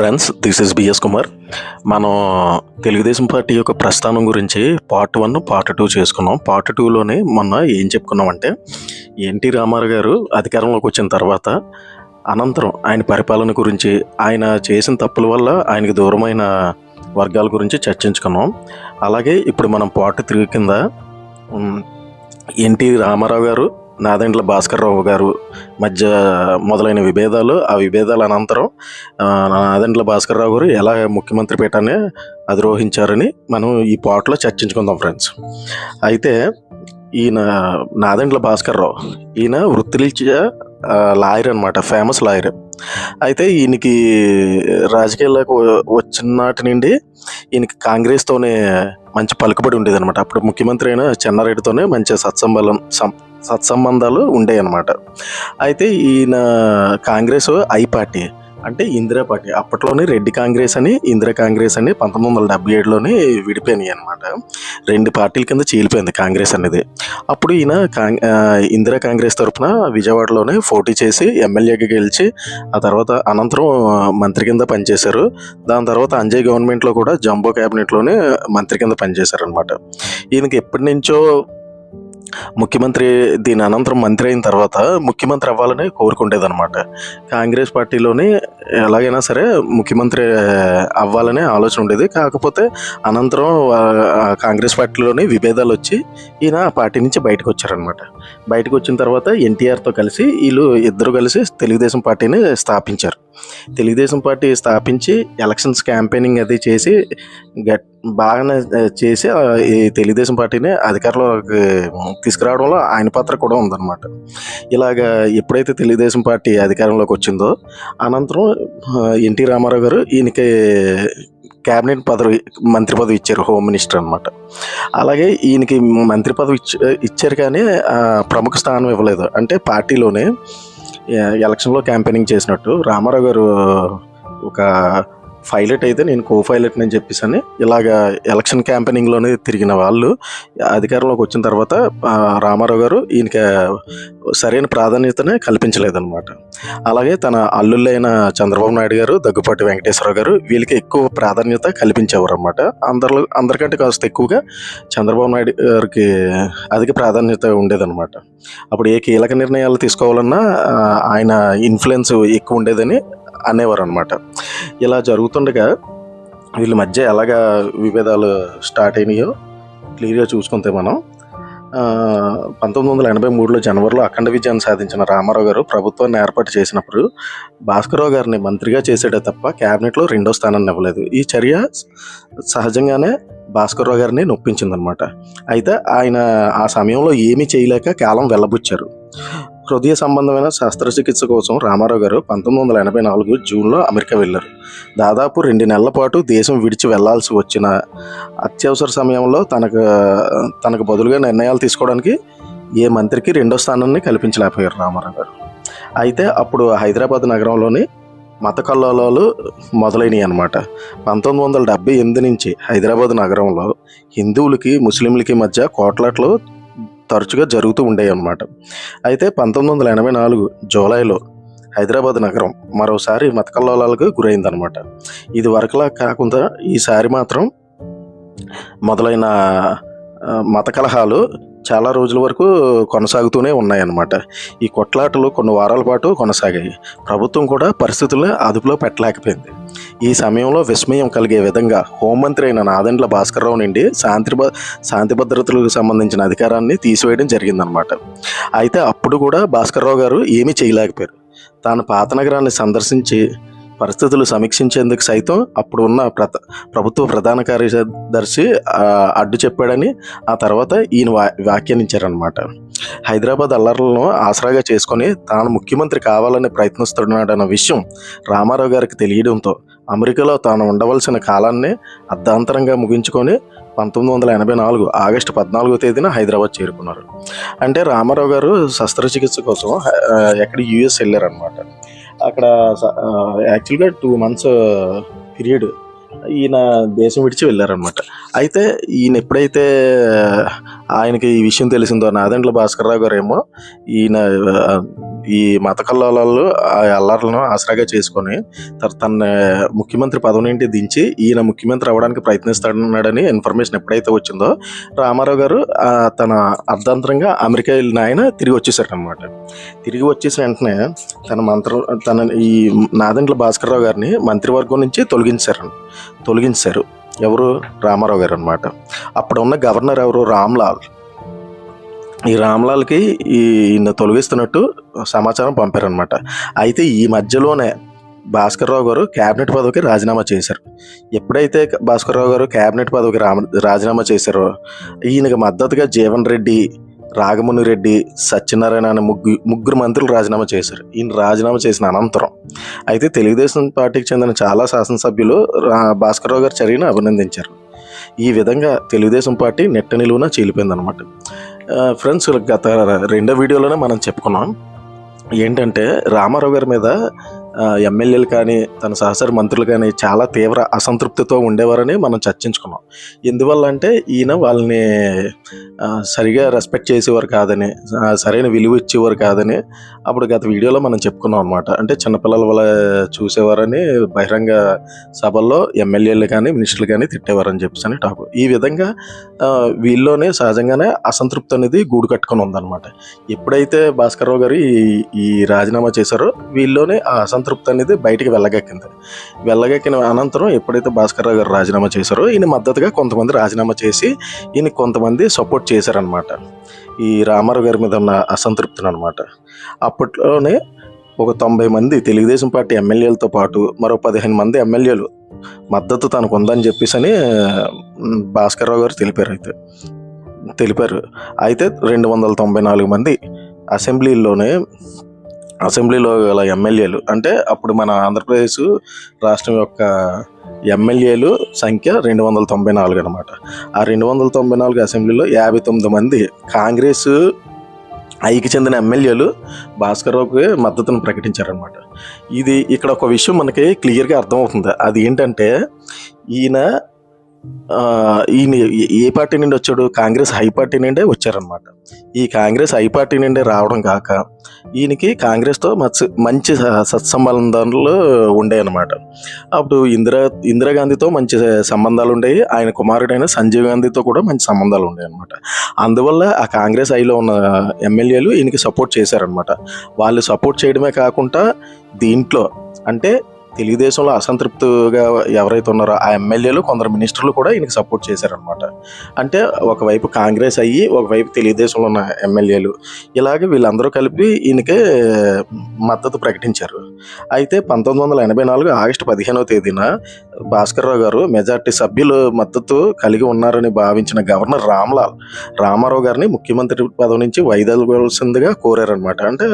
Friends this is B S Kumar మనం Telugu Desam party యొక్క ప్రస్థానం గురించి పార్ట్ వన్ పార్ట్ టూ చేసుకున్నాం. పార్ట్ టూలోనే మొన్న ఏం చెప్పుకున్నామంటే ఎన్టీ రామారావు గారు అధికారంలోకి వచ్చిన తర్వాత అనంతరం ఆయన పరిపాలన గురించి ఆయన చేసిన తప్పుల వల్ల ఆయనకు దూరమైన వర్గాల గురించి చర్చించుకున్నాం. అలాగే ఇప్పుడు మనం పార్ట్ త్రీ కింద ఎన్టీ రామారావు గారు నాదెండ్ల భాస్కర్రావు గారు మధ్య మొదలైన విభేదాలు ఆ విభేదాల అనంతరం ఆ, భాస్కర్రావు గారు ఎలా ముఖ్యమంత్రి పీఠాన్ని అధిరోహించారని మనం ఈ పాటలో చర్చించుకుందాం ఫ్రెండ్స్. అయితే ఈయన నాదెండ్ల భాస్కర్రావు ఈయన వృత్తిరీత్యా లాయర్ అనమాట ఫేమస్ లాయర్. అయితే ఈయనకి రాజకీయాల్లోకి వ- వచ్చినాటి నుండి ఈయనకి కాంగ్రెస్తోనే మంచి పలుకుబడి ఉండేది అనమాట అప్పుడు ముఖ్యమంత్రి అయిన చెన్నారెడ్డితోనే మంచి సత్సంబలం సం సత్సంబంధాలు ఉండేవి అనమాట అయితే ఈయన కాంగ్రెస్ ఐ పార్టీ అంటే ఇందిరా పార్టీ అప్పట్లోనే రెడ్డి కాంగ్రెస్ అని ఇందిరా కాంగ్రెస్ అని పంతొమ్మిది వందల డెబ్బై ఏడులోనే విడిపోయినాయి అనమాట రెండు పార్టీల కింద చీలిపోయింది కాంగ్రెస్ అనేది. అప్పుడు ఈయన కాంగ్ ఇందిరా కాంగ్రెస్ తరఫున విజయవాడలోనే పోటీ చేసి ఎమ్మెల్యేగా గెలిచి ఆ తర్వాత అనంతరం మంత్రి కింద పనిచేశారు. దాని తర్వాత అంజయ్ గవర్నమెంట్లో కూడా జంబో క్యాబినెట్లోనే మంత్రి కింద పనిచేశారనమాట ఈయనకి ఎప్పటి నుంచో ముఖ్యమంత్రి దీని అనంతరం మంత్రి అయిన తర్వాత ముఖ్యమంత్రి అవ్వాలని కోరుకుండేదన్నమాట. కాంగ్రెస్ పార్టీలోని ఎలాగైనా సరే ముఖ్యమంత్రి అవ్వాలనే ఆలోచన ఉండేది. కాకపోతే అనంతరం కాంగ్రెస్ పార్టీలోని విభేదాలు వచ్చి ఈయన ఆ పార్టీ నుంచి బయటకు వచ్చారనమాట బయటకు వచ్చిన తర్వాత ఎన్టీఆర్తో కలిసి వీళ్ళు ఇద్దరు కలిసి తెలుగుదేశం పార్టీని స్థాపించారు. తెలుగుదేశం పార్టీ స్థాపించి ఎలక్షన్స్ క్యాంపెయినింగ్ అది చేసి గట్ బాగానే చేసి ఈ తెలుగుదేశం పార్టీని అధికారంలోకి తీసుకురావడంలో ఆయన పాత్ర కూడా ఉందన్నమాట. ఇలాగా ఎప్పుడైతే తెలుగుదేశం పార్టీ అధికారంలోకి వచ్చిందో అనంతరం ఎన్టీ రామారావు గారు ఈయనకి క్యాబినెట్ పదవి మంత్రి పదవి ఇచ్చారు హోమ్ మినిస్టర్ అనమాట అలాగే ఈయనకి మంత్రి పదవి ఇచ్చారు కానీ ప్రముఖ స్థానం ఇవ్వలేదు. అంటే పార్టీలోనే ఎలక్షన్లో క్యాంపెయినింగ్ చేసినట్టు రామారావు గారు ఒక పైలట్ అయితే నేను కో పైలట్ అని చెప్పేసి ఇలాగ ఎలక్షన్ క్యాంపెయినింగ్లోనే తిరిగిన వాళ్ళు. అధికారంలోకి వచ్చిన తర్వాత రామారావు గారు ఈయనకి సరైన ప్రాధాన్యతనే కల్పించలేదన్నమాట. అలాగే తన అల్లుళ్ళైన చంద్రబాబు నాయుడు గారు దగ్గుపాటి వెంకటేశ్వరరావు గారు వీళ్ళకి ఎక్కువ ప్రాధాన్యత కల్పించేవారు అనమాట అందరిలో అందరికంటే కాస్త ఎక్కువగా చంద్రబాబు నాయుడు గారికి అధిక ప్రాధాన్యత ఉండేదన్నమాట. అప్పుడు ఏ కీలక నిర్ణయాలు తీసుకోవాలన్నా ఆయన ఇన్ఫ్లుయెన్స్ ఎక్కువ ఉండేదని అనేవారు అనమాట ఇలా జరుగుతుండగా వీళ్ళ మధ్య ఎలాగా విభేదాలు స్టార్ట్ అయినాయో క్లియర్గా చూసుకుంటే మనం పంతొమ్మిది వందల ఎనభై మూడులో జనవరిలో అఖండ విజయాన్ని సాధించిన రామారావు గారు ప్రభుత్వాన్ని ఏర్పాటు చేసినప్పుడు భాస్కరరావు గారిని మంత్రిగా చేసాడే తప్ప క్యాబినెట్లో రెండో స్థానాన్ని ఇవ్వలేదు. ఈ చర్య సహజంగానే భాస్కరరావు గారిని నొప్పించిందనమాట అయితే ఆయన ఆ సమయంలో ఏమీ చేయలేక కాలం వెళ్ళబుచ్చారు. హృదయ సంబంధమైన శస్త్రచికిత్స కోసం రామారావు గారు పంతొమ్మిది వందల ఎనభై నాలుగు జూన్లో అమెరికా వెళ్ళారు. దాదాపు రెండు నెలల పాటు దేశం విడిచి వెళ్ళాల్సి వచ్చిన అత్యవసర సమయంలో తనకు తనకు బదులుగా నిర్ణయాలు తీసుకోవడానికి ఏ మంత్రికి రెండో స్థానాన్ని కల్పించలేకపోయారు రామారావు గారు. అయితే అప్పుడు హైదరాబాద్ నగరంలోని మత కల్లోలాలు మొదలైనవి అనమాట పంతొమ్మిది వందల డెబ్బై ఎనిమిది నుంచి హైదరాబాద్ నగరంలో హిందువులకి ముస్లింలకి మధ్య కోట్లాట్లు తరచుగా జరుగుతూ ఉండేవి అన్నమాట అయితే పంతొమ్మిది వందల ఎనభై నాలుగు జూలైలో హైదరాబాద్ నగరం మరోసారి మతకల్లోలాలకు గురైందనమాట ఇది వరకులా కాకుండా ఈసారి మాత్రం మొదలైన మత కలహాలు చాలా రోజుల వరకు కొనసాగుతూనే ఉన్నాయన్నమాట. ఈ కొట్లాటలు కొన్ని వారాల పాటు కొనసాగాయి. ప్రభుత్వం కూడా పరిస్థితులను అదుపులో పెట్టలేకపోయింది. ఈ సమయంలో విస్మయం కలిగే విధంగా హోంమంత్రి అయిన నాదెండ్ల భాస్కర్రావు నుండి శాంతి శాంతి భద్రతలకు సంబంధించిన అధికారాన్ని తీసివేయడం జరిగిందనమాట అయితే అప్పుడు కూడా భాస్కర్రావు గారు ఏమీ చేయలేకపోయారు. తాను పాత నగరాన్ని సందర్శించి పరిస్థితులు సమీక్షించేందుకు సైతం అప్పుడు ఉన్న ప్రత ప్రభుత్వ ప్రధాన కార్యదర్శి అడ్డు చెప్పాడని ఆ తర్వాత ఈయన వా వ్యాఖ్యానించారనమాట హైదరాబాద్ అల్లర్లను ఆసరాగా చేసుకొని తాను ముఖ్యమంత్రి కావాలని ప్రయత్నిస్తున్నాడన్న విషయం రామారావు గారికి తెలియడంతో అమెరికాలో తాను ఉండవలసిన కాలాన్ని అర్ధాంతరంగా ముగించుకొని పంతొమ్మిది వందల ఎనభై నాలుగు ఆగస్టు పద్నాలుగో తేదీన హైదరాబాద్ చేరుకున్నారు. అంటే రామారావు గారు శస్త్రచికిత్స కోసం ఎక్కడ యుఎస్ వెళ్ళారనమాట అక్కడ స- యాక్చువల్గా టూ మంత్స్ పీరియడ్ ఈయన దేశం విడిచి వెళ్ళారనమాట అయితే ఈయన ఎప్పుడైతే ఆయనకి ఈ విషయం తెలిసిందో నాదెండ్ల భాస్కర్రావు గారు ఏమో ఈయన ఈ మత కల్లాలు ఆ అల్లర్లను ఆసరాగా చేసుకొని తన ముఖ్యమంత్రి పదవి నుండి దించి ఈయన ముఖ్యమంత్రి అవ్వడానికి ప్రయత్నిస్తాడన్నాడని ఇన్ఫర్మేషన్ ఎప్పుడైతే వచ్చిందో రామారావు గారు తన అర్ధాంతరంగా అమెరికా వెళ్ళిన ఆయన తిరిగి వచ్చేసారు అనమాట తిరిగి వచ్చేసిన వెంటనే తన మంత్ర తన ఈ నాదంట్ల భాస్కర్రావు గారిని మంత్రివర్గం నుంచి తొలగించారు తొలగించారు. ఎవరు? రామారావు గారు అనమాట అప్పుడు ఉన్న గవర్నర్ ఎవరు? రామ్లాల్. ఈ రామ్లాల్కి ఈయన తొలగిస్తున్నట్టు సమాచారం పంపారనమాట అయితే ఈ మధ్యలోనే భాస్కర్రావు గారు క్యాబినెట్ పదవికి రాజీనామా చేశారు. ఎప్పుడైతే భాస్కర్రావు గారు క్యాబినెట్ పదవికి రామ రాజీనామా చేశారో ఈయనకి మద్దతుగా జీవన్ రెడ్డి రాగముని రెడ్డి సత్యనారాయణ అనే ముగ్గురు ముగ్గురు మంత్రులు రాజీనామా చేశారు. ఈయన రాజీనామా చేసిన అనంతరం. అయితే తెలుగుదేశం పార్టీకి చెందిన చాలా శాసనసభ్యులు రా- భాస్కర్రావు గారి చర్యను అభినందించారు. ఈ విధంగా తెలుగుదేశం పార్టీ నెట్ట నిలువున చీలిపోయిందనమాట ఫ్రెండ్స్ గత రెండో వీడియోలోనే మనం చెప్పుకున్నాం. ఏంటంటే రామారావు గారి మీద ఎమ్మెల్యేలు కానీ తన సహచర మంత్రులు కానీ చాలా తీవ్ర అసంతృప్తితో ఉండేవారని మనం చర్చించుకున్నాం. ఎందువల్ల అంటే ఈయన వాళ్ళని సరిగా రెస్పెక్ట్ చేసేవారు కాదని సరైన విలువ ఇచ్చేవారు కాదని అప్పుడు గత వీడియోలో మనం చెప్పుకున్నాం అనమాట అంటే చిన్నపిల్లల వల్ల చూసేవారని బహిరంగ సభల్లో ఎమ్మెల్యేలు కానీ మినిస్టర్లు కానీ తిట్టేవారని చెప్పేసి అని టాక్. ఈ విధంగా వీళ్ళలోనే సహజంగానే అసంతృప్తి అనేది గూడు కట్టుకొని ఉందన్నమాట. ఎప్పుడైతే భాస్కర్రావు గారు ఈ ఈ రాజీనామా చేశారో వీళ్ళలోనే ఆ అసంతృప్తి అనేది బయటికి వెళ్ళగక్కింది. వెళ్ళగక్కిన అనంతరం ఎప్పుడైతే భాస్కర్రావు గారు రాజీనామా చేశారో ఈయన మద్దతుగా కొంతమంది రాజీనామా చేసి ఈయన కొంతమంది సపోర్ట్ చేశారనమాట ఈ రామారావు గారి మీద ఉన్న అసంతృప్తిని అనమాట అప్పట్లోనే ఒక తొంభై మంది తెలుగుదేశం పార్టీ ఎమ్మెల్యేలతో పాటు మరో పదిహేను మంది ఎమ్మెల్యేలు మద్దతు తనకు ఉందని చెప్పేసి అని ఉమ్, భాస్కర్రావు గారు తెలిపారు అయితే. తెలిపారు. అయితే రెండు వందల తొంభై నాలుగు మంది అసెంబ్లీలోనే అసెంబ్లీలో గల ఎమ్మెల్యేలు. అంటే అప్పుడు మన ఆంధ్రప్రదేశ్ రాష్ట్రం యొక్క ఎమ్మెల్యేలు సంఖ్య రెండు వందల తొంభై నాలుగు అనమాట ఆ రెండు వందల తొంభై నాలుగు అసెంబ్లీలో యాభై తొమ్మిది మంది కాంగ్రెస్ ఐకి చెందిన ఎమ్మెల్యేలు భాస్కర్రావుకి మద్దతును ప్రకటించారనమాట ఇది ఇక్కడ ఒక విషయం మనకి క్లియర్గా అర్థమవుతుంది. అది ఏంటంటే ఈయన ఈయన ఏ- పార్టీ నుండి వచ్చాడు? కాంగ్రెస్ హై పార్టీ నుండే వచ్చారనమాట ఈ కాంగ్రెస్ హై పార్టీ నుండి రావడం కాక ఈయనకి కాంగ్రెస్తో మత్స మంచి స- సత్సంబంధాలు ఉండేవి అనమాట అప్పుడు ఇందిరా ఇందిరాగాంధీతో మంచి సంబంధాలు ఉండేవి ఆయన కుమారుడైన సంజీవ్ గాంధీతో కూడా మంచి సంబంధాలు ఉండేవి అనమాట అందువల్ల ఆ కాంగ్రెస్ ఐలో ఉన్న ఎమ్మెల్యేలు ఈయనకి సపోర్ట్ చేశారనమాట వాళ్ళు సపోర్ట్ చేయడమే కాకుండా దీంట్లో అంటే తెలుగుదేశంలో అసంతృప్తిగా ఎవరైతే ఉన్నారో ఆ ఎమ్మెల్యేలు కొందరు మినిస్టర్లు కూడా ఈయనకి సపోర్ట్ చేశారనమాట అంటే ఒకవైపు కాంగ్రెస్ అయ్యి ఒకవైపు తెలుగుదేశంలో ఉన్న ఎమ్మెల్యేలు ఇలాగే వీళ్ళందరూ కలిపి ఈయనకి మద్దతు ప్రకటించారు. అయితే పంతొమ్మిది వందల ఎనభై నాలుగు ఆగస్టు పదిహేనవ తేదీన భాస్కర్రావు గారు మెజార్టీ సభ్యులు మద్దతు కలిగి ఉన్నారని భావించిన గవర్నర్ రామ్లాల్ రామారావు గారిని ముఖ్యమంత్రి పదవి నుంచి వైదొలగాల్సిందిగా కోరారనమాట అంటే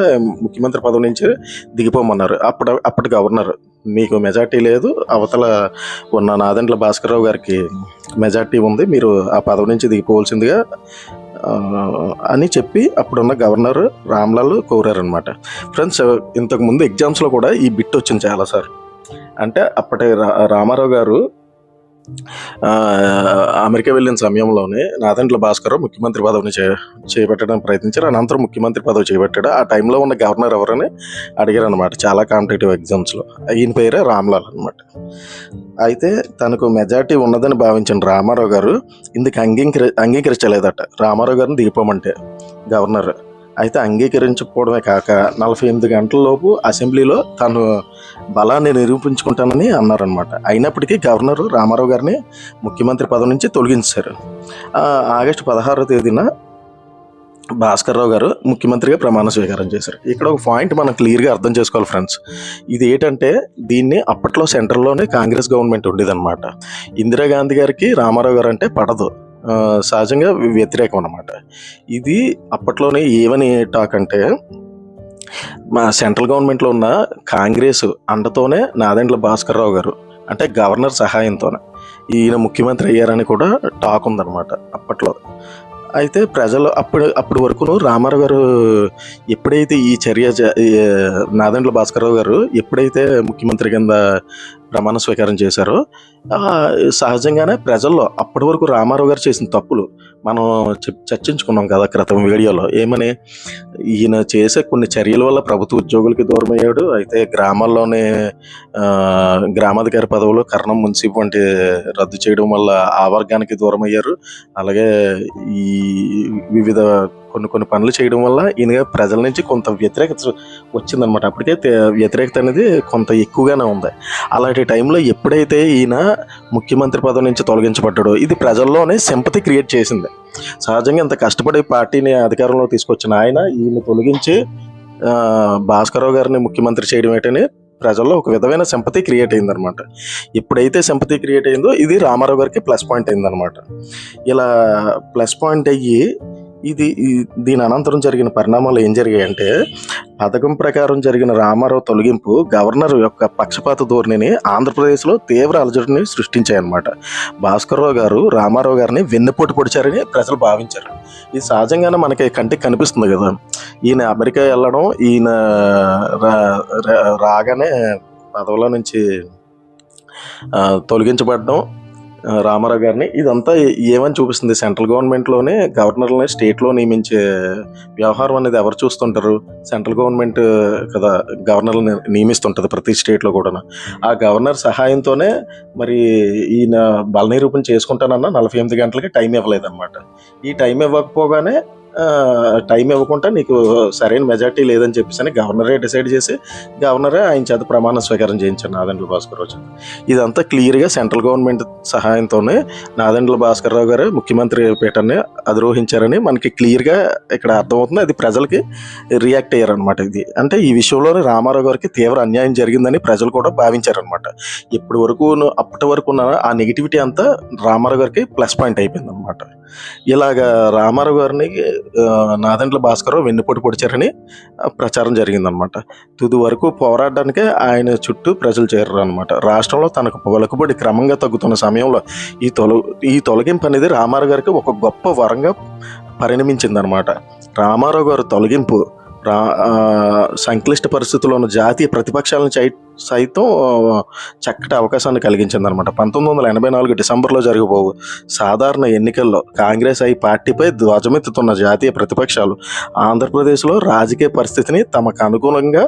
ముఖ్యమంత్రి పదవి నుంచి దిగిపోమన్నారు. అప్పుడు అప్పటి గవర్నర్ మీకు మెజార్టీ లేదు. అవతల ఉన్న నాదెండ్ల భాస్కరరావు గారికి మెజార్టీ ఉంది. మీరు ఆ పదవి నుంచి దిగిపోవాల్సిందిగా అని చెప్పి అప్పుడున్న గవర్నర్ రామ్లాల్ కోరారనమాట ఫ్రెండ్స్ ఇంతకుముందు ఎగ్జామ్స్లో కూడా ఈ బిట్ వచ్చింది చాలాసార్లు అంటే అప్పటి రా- రామారావు గారు అమెరికా వెళ్ళిన సమయంలోనే నాదంట్ల భాస్కర్ ముఖ్యమంత్రి పదవిని చే చేపట్టడానికి ప్రయత్నించారు. అనంతరం ముఖ్యమంత్రి పదవి చేపట్టాడు. ఆ టైంలో ఉన్న గవర్నర్ ఎవరని అడిగారు అనమాట చాలా కాంపిటేటివ్ ఎగ్జామ్స్లో ఈయన పేరే రామ్లాల్ అనమాట అయితే తనకు మెజార్టీ ఉన్నదని భావించిన రామారావు గారు ఇందుకు అంగీకరి అంగీకరించలేదట. రామారావు గారిని దిగిపోమంటే గవర్నర్ అయితే అంగీకరించకపోవడమే కాక నలభై ఎనిమిది గంటలలోపు అసెంబ్లీలో తను బలాన్ని నిరూపించుకుంటానని అన్నారనమాట అయినప్పటికీ గవర్నర్ రామారావు గారిని ముఖ్యమంత్రి పదవి నుంచి తొలగించారు. ఆగస్టు పదహారో తేదీన భాస్కర్రావు గారు ముఖ్యమంత్రిగా ప్రమాణ స్వీకారం చేశారు. ఇక్కడ ఒక పాయింట్ మనం క్లియర్గా అర్థం చేసుకోవాలి ఫ్రెండ్స్. ఇది ఏంటంటే దీన్ని అప్పట్లో సెంటర్లోనే కాంగ్రెస్ గవర్నమెంట్ ఉండేదన్నమాట. ఇందిరాగాంధీ గారికి రామారావు గారు అంటే పడదు. సహజంగా వ్యతిరేకం అనమాట ఇది అప్పట్లోనే ఏమని టాక్ అంటే మా సెంట్రల్ గవర్నమెంట్లో ఉన్న కాంగ్రెస్ అండతోనే నాదెండ్ల భాస్కర్రావు గారు అంటే గవర్నర్ సహాయంతోనే ఈయన ముఖ్యమంత్రి అయ్యారని కూడా టాక్ ఉందన్నమాట అప్పట్లో. అయితే ప్రజలు అప్పుడు అప్పటి వరకును రామారావు గారు ఎప్పుడైతే ఈ చర్య నాదండ్ల ఈ భాస్కరరావు గారు ఎప్పుడైతే ముఖ్యమంత్రి కింద ప్రమాణ స్వీకారం చేశారో సహజంగానే ప్రజల్లో అప్పటి వరకు రామారావు గారు చేసిన తప్పులు మనం చర్చించుకున్నాం కదా క్రితం వీడియోలో. ఏమని? ఈయన చేసే కొన్ని చర్యల వల్ల ప్రభుత్వ ఉద్యోగులకి దూరం అయ్యాడు అయితే గ్రామాల్లోనే గ్రామాధికారి పదవులు కర్ణం మున్సిప్ వంటి రద్దు చేయడం వల్ల ఆ వర్గానికి దూరం అయ్యారు అలాగే ఈ వివిధ కొన్ని కొన్ని పనులు చేయడం వల్ల ఈయనగా ప్రజల నుంచి కొంత వ్యతిరేకత వచ్చిందనమాట అప్పటికే వ్యతిరేకత అనేది కొంత ఎక్కువగానే ఉంది. అలాంటి టైంలో ఎప్పుడైతే ఈయన ముఖ్యమంత్రి పదవి నుంచి తొలగించబడ్డాడో ఇది ప్రజల్లోనే సింపతి క్రియేట్ చేసింది. సహజంగా ఇంత కష్టపడి పార్టీని అధికారంలో తీసుకొచ్చిన ఆయన ఈయన తొలగించి ఆ, భాస్కరరావు గారిని ముఖ్యమంత్రి చేయడం ఏంటని ప్రజల్లో ఒక విధమైన సింపతి క్రియేట్ అయిందనమాట ఎప్పుడైతే సింపతి క్రియేట్ అయిందో ఇది రామారావు గారికి ప్లస్ పాయింట్ అయిందనమాట ఇలా ప్లస్ పాయింట్ అయ్యి ఇది దీని అనంతరం జరిగిన పరిణామాలు ఏం జరిగాయంటే పథకం ప్రకారం జరిగిన రామారావు తొలగింపు గవర్నర్ యొక్క పక్షపాత ధోరణిని ఆంధ్రప్రదేశ్లో తీవ్ర అలజడిని సృష్టించాయన్నమాట. భాస్కర్రావు గారు రామారావు గారిని వెన్నెపోటు పొడిచారని ప్రజలు భావించారు. ఇది సహజంగానే మనకి కంటికి కనిపిస్తుంది కదా. ఈయన అమెరికా వెళ్ళడం ఈయన రా- రాగానే పదవిలో నుంచి తొలగించబడడం రామారావు గారిని. ఇదంతా ఏమని చూపిస్తుంది? సెంట్రల్ గవర్నమెంట్లోనే గవర్నర్లని స్టేట్లో నియమించే వ్యవహారం అనేది ఎవరు చూస్తుంటారు? సెంట్రల్ గవర్నమెంట్ కదా గవర్నర్ని నియమిస్తుంటుంది ప్రతి స్టేట్లో కూడా ఆ గవర్నర్ సహాయంతోనే మరి ఈయన బల నిరూపణ చేసుకుంటానన్న నలభై ఎనిమిది గంటలకి టైం ఇవ్వలేదన్నమాట. ఈ టైం ఇవ్వకపోగానే టైం ఇవ్వకుండా నీకు సరైన మెజార్టీ లేదని చెప్పేసి అని గవర్నరే డిసైడ్ చేసి గవర్నరే ఆయన చేత ప్రమాణ స్వీకారం చేయించారు నాదెండ్ల భాస్కర్ చేత. ఇదంతా క్లియర్గా సెంట్రల్ గవర్నమెంట్ సహాయంతోనే నాదెండ్ల భాస్కర్ రావు గారు ముఖ్యమంత్రి పీఠాన్ని అధిరోహించారని మనకి క్లియర్గా ఇక్కడ అర్థమవుతుంది. అది ప్రజలకి రియాక్ట్ అయ్యారనమాట ఇది. అంటే ఈ విషయంలోనే రామారావు గారికి తీవ్ర అన్యాయం జరిగిందని ప్రజలు కూడా భావించారనమాట ఇప్పటి వరకు అప్పటి వరకు ఉన్న ఆ నెగిటివిటీ అంతా రామారావు గారికి ప్లస్ పాయింట్ అయిపోయింది అనమాట ఇలాగా రామారావు గారిని నాదంట్ల నాదెండ్ల వెన్నుపోటు పొడిచారని ప్రచారం జరిగిందనమాట తుది వరకు పోరాడడానికే ఆయన చుట్టూ ప్రజలు చేరారు అనమాట రాష్ట్రంలో తనకు పలుకుబడి క్రమంగా తగ్గుతున్న సమయంలో ఈ తొల ఈ తొలగింపు అనేది రామారావు గారికి ఒక గొప్ప వరంగా పరిణమించిందనమాట రామారావు గారు తొలగింపు రా సంక్లిష్ట పరిస్థితుల్లో ఉన్న జాతీయ ప్రతిపక్షాలను చై సైతం చక్కటి అవకాశాన్ని కలిగించిందనమాట పంతొమ్మిది వందల ఎనభై నాలుగు డిసెంబర్లో జరగబోవు సాధారణ ఎన్నికల్లో కాంగ్రెస్ ఐ పార్టీపై ధ్వజమెత్తుతున్న జాతీయ ప్రతిపక్షాలు ఆంధ్రప్రదేశ్లో రాజకీయ పరిస్థితిని తమకు అనుకూలంగా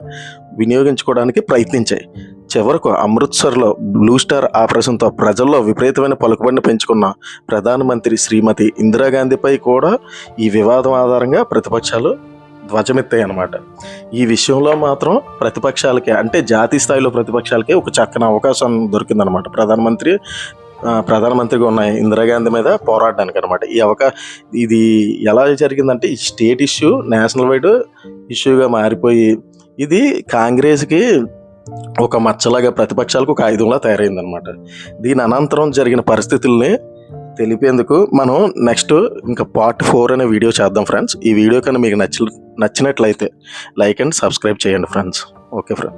వినియోగించుకోవడానికి ప్రయత్నించాయి. చివరకు అమృత్సర్లో బ్లూ స్టార్ ఆపరేషన్తో ప్రజల్లో విపరీతమైన పలుకుబడిని పెంచుకున్న ప్రధానమంత్రి శ్రీమతి ఇందిరాగాంధీపై కూడా ఈ వివాదం ఆధారంగా ప్రతిపక్షాలు ధ్వజమెత్తాయి అనమాట ఈ విషయంలో మాత్రం ప్రతిపక్షాలకే అంటే జాతీయ స్థాయిలో ప్రతిపక్షాలకే ఒక చక్కని అవకాశం దొరికిందనమాట ప్రధానమంత్రి ప్రధానమంత్రిగా ఉన్న ఇందిరాగాంధీ మీద పోరాడడానికి అనమాట ఈ అవకా ఇది ఎలా జరిగిందంటే ఈ స్టేట్ ఇష్యూ నేషనల్ వైడ్ ఇష్యూగా మారిపోయి ఇది కాంగ్రెస్కి ఒక మచ్చలాగా ప్రతిపక్షాలకు ఒక ఆయుధంలా తయారైందనమాట దీని అనంతరం జరిగిన పరిస్థితుల్ని తెలిపేందుకు మనం నెక్స్ట్ ఇంకా పార్ట్ ఫోర్ అనే వీడియో చేద్దాం ఫ్రెండ్స్. ఈ వీడియో కన్నా మీకు నచ్చి నచ్చినట్లయితే లైక్ అండ్ సబ్స్క్రైబ్ చేయండి ఫ్రెండ్స్. Okay friends.